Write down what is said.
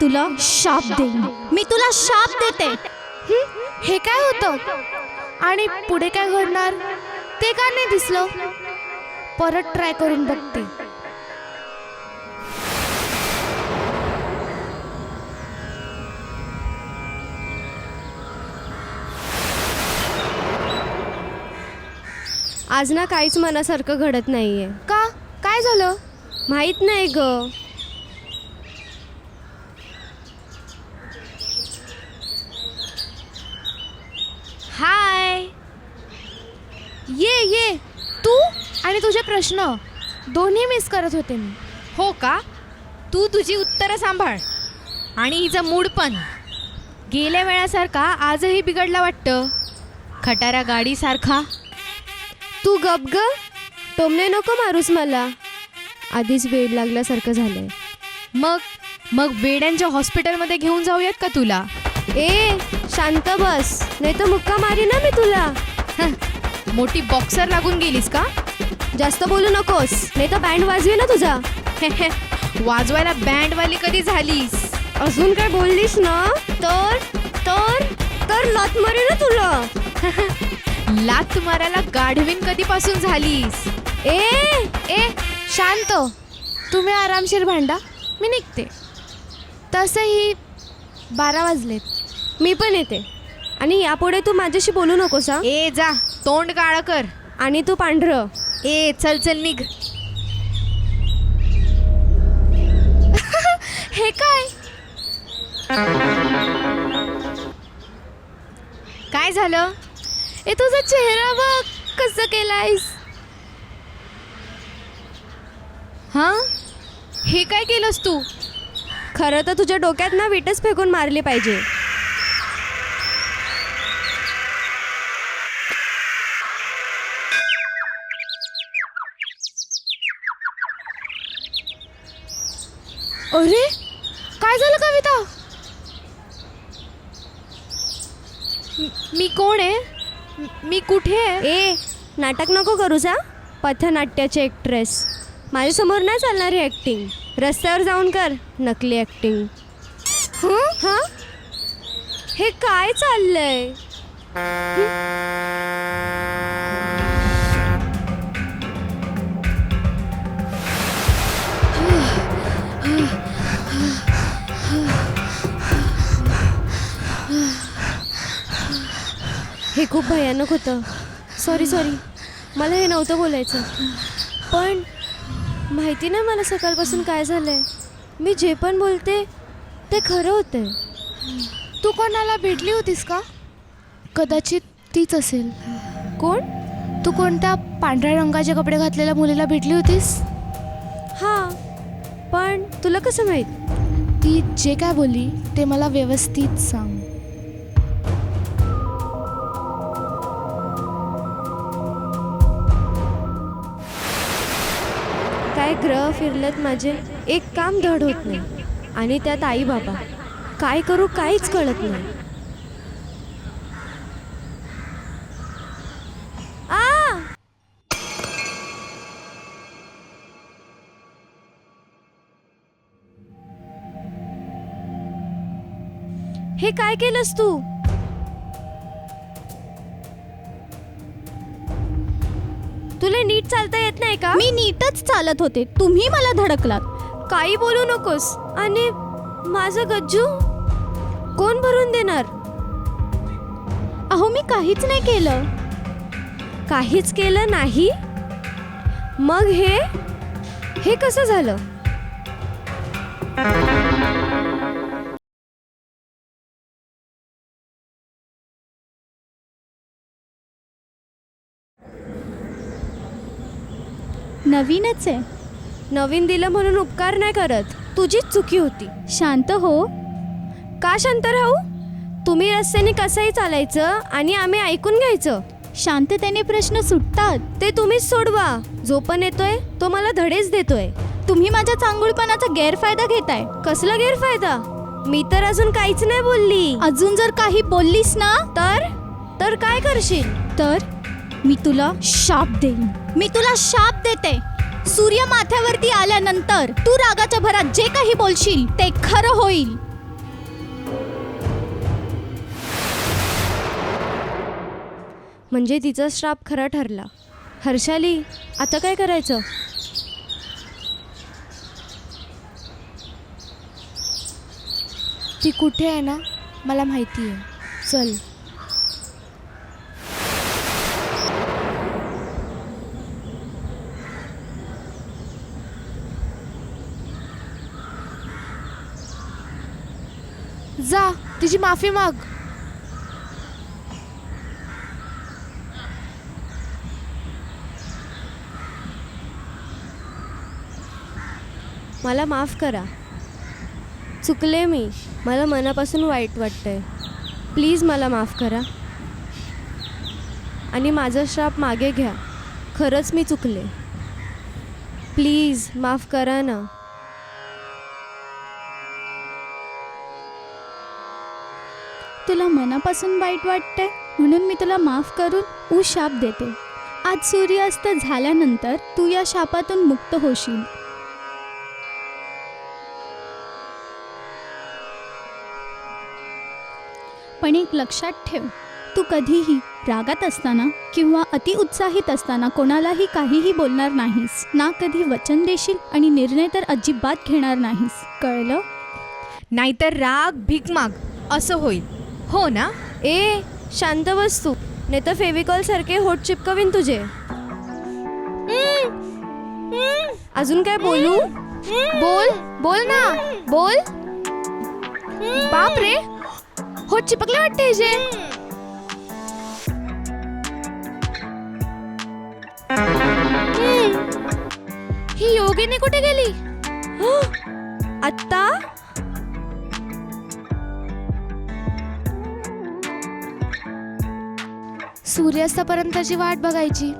तुला शाप देईन. मी तुला शाप देते. हे काय होतं? आणि पुढे काय घडणार? ते का नाही दिसलं? परत ट्राय करून बघते. आज ना काहीच मनासारखं घडत नाहीये. का? काय झालं? माहीत नाही ग. ये ये. तू आणि तुझे प्रश्न. दोन्ही मिस करत होते मी. हो का? तू तुझी उत्तरं सांभाळ. आणि हिचा मूड पण. गेल्या वेळासारखा आजही बिघडला वाटतं. खटारा गाडीसारखा. तू गप ग. टोमणे नको मारूस मला. आधीच वेळ लागल्यासारखं झालंय. मग मग वेड्यांच्या हॉस्पिटलमध्ये घेऊन जाऊयात का तुला? ए शांत बस. नाही तर मुक्का मारी ना मी तुला. मोठी बॉक्सर लागून गेलीस का? जास्त बोलू नकोस. नाही तर बँड वाजवी ना तुझा. वाजवायला बँडवाली कधी झालीस? अजून काय बोललीस ना? तर तर तर लात मारे ना तुला. लात मारायला गाढवीन कधीपासून झालीस? ए ए शांत. तुम्ही आरामशीर भांडा. मी निघते. तसंही बारा वाजलेत. मी पण येते. आणि यापुढे तू माझ्याशी बोलू नकोस हा? ए जा. तोंड काळं कर. आणि तू पांढरं. ए चल चल निघ. हे काय? काय झालं? ए तुझा चेहरा बघ कसं केलायस. हा? हे काय केलंस तू? खरं तर तुझ्या डोक्यात ना विटच फेकून मारली पाहिजे. अरे? काय झालं कविता? म- कोण आहे? म- कुठे आहे? ए नाटक नको करूस हा? पथनाट्याचे एक्ट्रेस माझ्यासमोर नाही चालणारी ॲक्टिंग रस्त्यावर जाऊन कर नकली ॲक्टिंग हां? हे? काय चाललंय? हे खूप भयानक होतं. सॉरी सॉरी मला हे नव्हतं बोलायचं. पण माहिती नाही मला सकाळपासून काय झालं आहे मी जे पण बोलते ते खरं होतं तू कोणाला भेटली होतीस का? कदाचित तीच असेल. कोण? तू कोणत्या पांढऱ्या रंगाचे कपडे घातलेल्या मुलीला भेटली होतीस? हां पण तुला कसं माहीत? ती जे काय बोलली ते मला व्यवस्थित सांग. काय ग्रह फिरलेत माझे एक काम धड होत नाही. आणि त्यात आई बाबा काय करू काहीच कळत नाही. आ! हे काय केलंस तू? तुला नीट चालता येत नाही का? मी नीटच चालत होते. तुम्ही मला धडकलात. काही बोलू नकोस. आणि माझं गज्जू? कोण भरून देणार? अहो मी काहीच नाही केलं. काहीच केलं नाही? मग हे? हे कसं झालं? नवीनच आहे. नवीन दिलं म्हणून उपकार नाही करत. तुझीच चुकी होती. शांत हो. का शांत राहू? तुम्ही रस्त्याने कसंही चालायचं आणि आम्ही ऐकून घ्यायचं. शांततेने प्रश्न सुटतात. ते तुम्हीच सोडवा. जो पण येतोय तो मला धडेच देतोय. तुम्ही माझ्या चांगुलपणाचा गैरफायदा घेताय. कसला गैरफायदा? मी तर अजून काहीच नाही बोलली. अजून जर काही बोललीस ना? तर? तर काय करशील? तर? मी तुला शाप देईन. मी तुला शाप देते. सूर्य माथ्यावरती आल्यानंतर तू रागाच्या भरात जे काही बोलशील ते खरं होईल. म्हणजे तिचा श्राप खरा ठरला. हर्षाली आता काय करायचं? ती कुठे आहे ना मला माहिती आहे चल. जा तिची माफी माग. मला माफ करा. चुकले मी. मला मनापासून वाईट वाटतंय. प्लीज मला माफ करा. आणि माझा श्राप मागे घ्या. खरंच मी चुकले. प्लीज माफ करा ना. तुला मनापासून वाईट वाटतंय? म्हणून मी तुला माफ करून ऊ शाप देते. आज सूर्यास्त झाल्यानंतर तू या शापातून मुक्त होशील. पण एक लक्षात ठेव तू कधीही रागात असताना किंवा अतिउत्साहित असताना कोणालाही काहीही बोलणार नाहीस. ना कधी वचन देशील आणि निर्णय तर अजिबात घेणार नाहीस. कळलं? नाहीतर राग भीक माग. असं होईल. हो ना? ए शांत बस तू. नाही तर फेविकॉल सारखे होट चिपकवीन तुझे. अजून काय बोलू? बोल बोल ना. बोल. बाप रे. हो चिपकले वाटते जे ही योगीने कुठे गेली? सूर्यास्तापर्यंतची वाट बघायची.